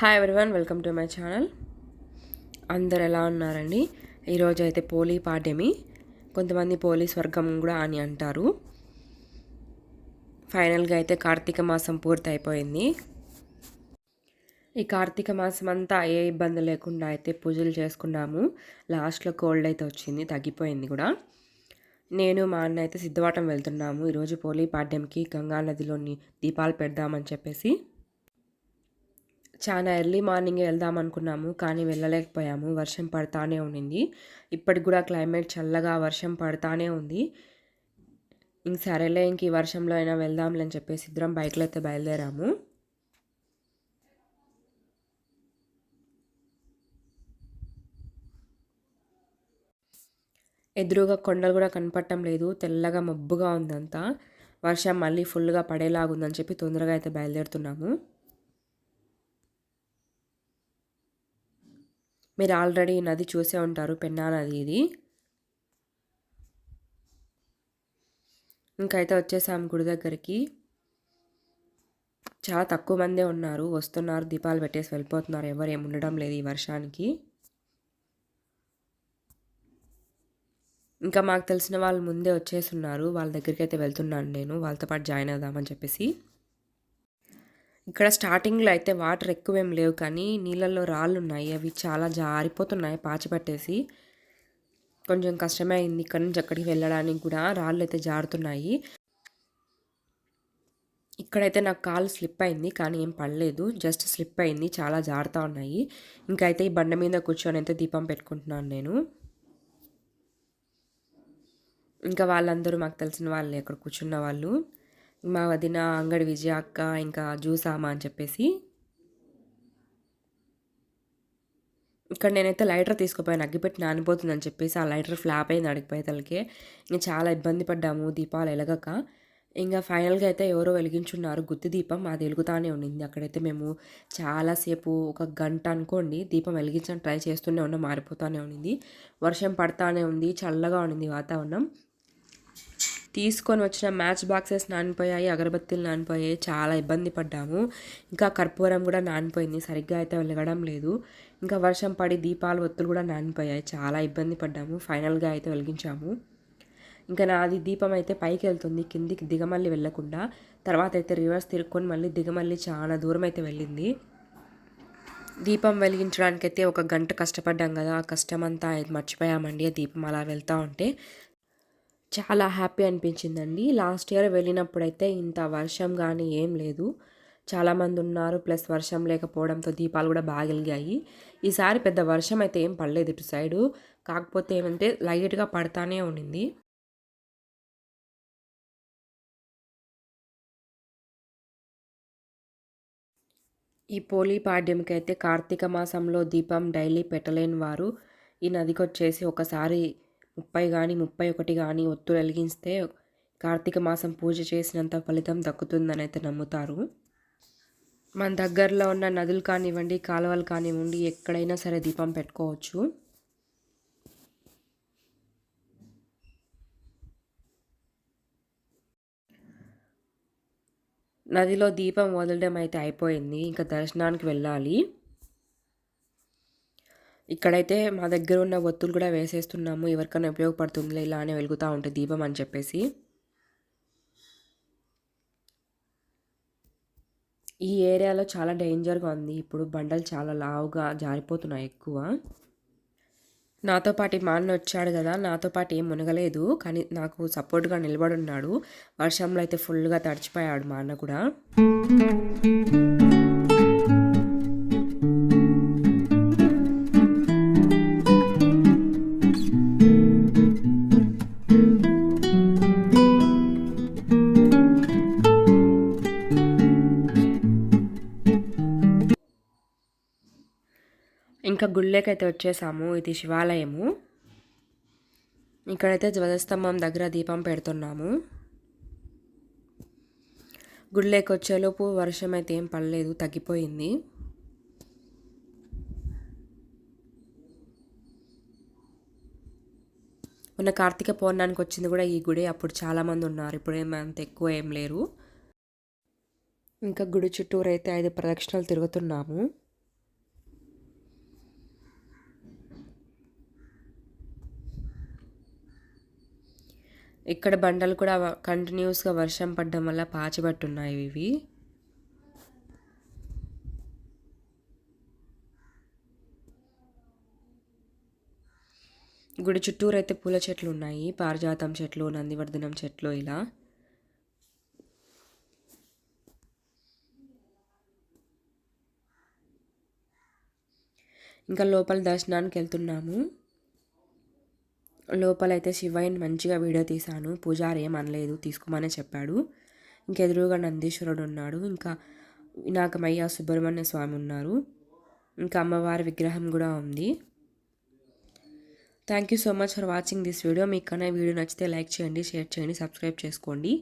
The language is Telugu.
Hi everyone welcome to my channel అందరు ఎలా ఉన్నారండి? ఈరోజు అయితే పోలీ పాడ్యమి. కొంతమంది పోలీస్ వర్గం కూడా అని అంటారు. ఫైనల్గా అయితే కార్తీక మాసం పూర్తి అయిపోయింది ఈ కార్తీక మాసం అంతా ఏ ఇబ్బంది లేకుండా అయితే పూజలు చేసుకున్నాము. లాస్ట్లో కోల్డ్ అయితే వచ్చింది తగ్గిపోయింది కూడా. నేను మా అన్న అయితే సిద్ధవాటం వెళ్తున్నాము. ఈరోజు పోలీ పాడ్యంకి గంగా నదిలోని దీపాలు పెడదామని చెప్పేసి. చాలా ఎర్లీ మార్నింగ్ వెళ్దాం అనుకున్నాము కానీ వెళ్ళలేకపోయాము. వర్షం పడతానే ఉండింది. ఇప్పటికి కూడా క్లైమేట్ చల్లగా వర్షం పడతానే ఉంది. ఇంక సరేలే ఇంక ఈ వర్షంలో అయినా వెళ్దాంలే అని చెప్పేసి ఇద్దరం బైక్లో అయితే బయలుదేరాము. ఎదురుగా కొండలు కూడా కనపడటం లేదు. తెల్లగా మబ్బుగా ఉందంతా. వర్షం మళ్ళీ ఫుల్గా పడేలాగుందని చెప్పి తొందరగా అయితే బయలుదేరుతున్నాము. మీరు ఆల్రెడీ నది చూసే ఉంటారు పెన్నా నది ఇది. ఇంకైతే వచ్చేసాము గుడి దగ్గరికి. చాలా తక్కువ మందే ఉన్నారు వస్తున్నారు దీపాలు పెట్టేసి వెళ్ళిపోతున్నారు. ఎవరు ఏమి ఉండడం లేదు ఈ వర్షానికి. ఇంకా మాకు తెలిసిన వాళ్ళు ముందే వచ్చేసి ఉన్నారు. వాళ్ళ దగ్గరికి అయితే వెళ్తున్నాను నేను. వాళ్ళతో పాటు జాయిన్ అవుదామని చెప్పేసి. ఇక్కడ స్టార్టింగ్లో అయితే వాటర్ ఎక్కువేం లేవు కానీ నీళ్ళల్లో రాళ్ళు ఉన్నాయి అవి చాలా జారిపోతున్నాయి పాచి పట్టేసి. కొంచెం కష్టమే అయింది ఇక్కడ నుంచి అక్కడికి వెళ్ళడానికి కూడా. రాళ్ళు అయితే జారుతున్నాయి. ఇక్కడైతే నాకు కాలు స్లిప్ అయింది కానీ ఏం పడలేదు. జస్ట్ స్లిప్ అయింది. చాలా జారుతూ ఉన్నాయి. ఇంకైతే ఈ బండ మీద కూర్చొని అయితే దీపం పెట్టుకుంటున్నాను నేను. ఇంకా వాళ్ళందరూ మాకు తెలిసిన వాళ్ళే అక్కడ కూర్చున్న వాళ్ళు. మా వదిన అంగడి విజయ అక్క ఇంకా చూసామా అని చెప్పేసి. ఇక్కడ నేనైతే లైటర్ తీసుకుపోయాను అగ్గిపెట్టి నానిపోతుందని చెప్పేసి ఆ లైటర్ ఫ్లాప్ అయింది అడిగిపోయేతలకే ఇంకా చాలా ఇబ్బంది పడ్డాము దీపాలు ఎలగక ఇంకా ఫైనల్గా అయితే ఎవరో వెలిగించున్నారు గుత్తి దీపం అది వెలుగుతానే ఉండింది. అక్కడైతే మేము చాలాసేపు ఒక గంట అనుకోండి దీపం వెలిగించడం ట్రై చేస్తూనే ఉన్నాం మారిపోతూనే ఉండింది. వర్షం పడతానే ఉంది చల్లగా ఉండింది వాతావరణం. తీసుకొని వచ్చిన మ్యాచ్ బాక్సెస్ నానిపోయాయి అగరబత్తీలు నానిపోయాయి చాలా ఇబ్బంది పడ్డాము. ఇంకా కర్పూరం కూడా నానిపోయింది సరిగ్గా అయితే వెలగడం లేదు. ఇంకా వర్షం పడి దీపాలు ఒత్తులు కూడా నానిపోయాయి చాలా ఇబ్బంది పడ్డాము. ఫైనల్గా అయితే వెలిగించాము. ఇంకా నాది దీపం అయితే పైకి వెళ్తుంది కిందికి దిగమల్లి వెళ్ళకుండా. తర్వాత అయితే రివర్స్ తిరుక్కొని మళ్ళీ దిగమల్లి చాలా దూరం అయితే వెళ్ళింది. దీపం వెలిగించడానికైతే ఒక గంట కష్టపడ్డాం కదా ఆ కష్టం అంతా మర్చిపోయామండి ఆ దీపం అలా వెళ్తూ ఉంటే. చాలా హ్యాపీ అనిపించిందండి. లాస్ట్ ఇయర్ వెళ్ళినప్పుడైతే ఇంత వర్షం కానీ ఏం లేదు. చాలామంది ఉన్నారు. ప్లస్ వర్షం లేకపోవడంతో దీపాలు కూడా బాగా వెలిగాయి. ఈసారి పెద్ద వర్షం అయితే ఏం పడలేదు ఇటు సైడు. కాకపోతే ఏమంటే లైట్గా పడతానే ఉండింది. ఈ పోలీ పాడ్యంకి అయితే కార్తీక మాసంలో దీపం డైలీ పెట్టలేని వారు. ఈ నదికి వచ్చేసి ఒకసారి ముప్పై కానీ ముప్పై ఒకటి కానీ ఒత్తులు వెలిగిస్తే కార్తీక మాసం పూజ చేసినంత ఫలితం దక్కుతుందని అయితే నమ్ముతారు. మన దగ్గరలో ఉన్న నదులు కానివ్వండి కాలువలు కానివ్వండి ఎక్కడైనా సరే దీపం పెట్టుకోవచ్చు. నదిలో దీపం వదలడం అయితే అయిపోయింది. ఇంకా దర్శనానికి వెళ్ళాలి. ఇక్కడైతే మా దగ్గర ఉన్న ఒత్తులు కూడా వేసేస్తున్నాము. ఎవరికైనా ఉపయోగపడుతుంది ఇలానే వెలుగుతూ ఉంటుంది దీపం అని చెప్పేసి. ఈ ఏరియాలో చాలా డేంజర్గా ఉంది. ఇప్పుడు బండలు చాలా లావుగా జారిపోతున్నాయి ఎక్కువ. నాతో పాటు మా అన్న వచ్చాడు కదా నాతో పాటు ఏం మునగలేదు కానీ నాకు సపోర్ట్గా నిలబడి ఉన్నాడు. వర్షంలో అయితే ఫుల్గా తడిచిపోయాడు మా అన్న కూడా. ఇంకా గుళ్ళేకైతే వచ్చేసాము. ఇది శివాలయము. ఇక్కడైతే ధ్వజస్తంభం దగ్గర దీపం పెడుతున్నాము. గుళ్ళేకి వచ్చేలోపు వర్షం అయితే ఏం పడలేదు తగ్గిపోయింది. మొన్న కార్తీక పౌర్ణానికి వచ్చింది కూడా ఈ గుడి అప్పుడు చాలామంది ఉన్నారు. ఇప్పుడు ఏమంత ఎక్కువ ఏం లేరు. ఇంకా గుడి చుట్టూరు అయితే ఐదు ప్రదక్షిణలు తిరుగుతున్నాము. ఇక్కడ బండలు కూడా కంటిన్యూస్గా వర్షం పడడం వల్ల పాచిపట్టున్నాయి ఇవి. గుడి చుట్టూరు అయితే పూల చెట్లు ఉన్నాయి. పారిజాతం చెట్లు నందివర్ధనం చెట్లు ఇలా. ఇంకా లోపల దర్శనానికి వెళ్తున్నాము. లోపలైతే శివయ్యని మంచిగా వీడియో తీశాను. పూజారి ఏం అనలేదు తీసుకోమనే చెప్పాడు. ఇంకెదురుగా నందీశ్వరుడు ఉన్నాడు. ఇంకా వినాకమయ్య సుబ్రహ్మణ్య స్వామి ఉన్నారు. ఇంకా అమ్మవారి విగ్రహం కూడా ఉంది. Thank you so much for watching this video మీకు కన్నా వీడియో నచ్చితే లైక్ చేయండి షేర్ చేయండి సబ్స్క్రైబ్ చేసుకోండి.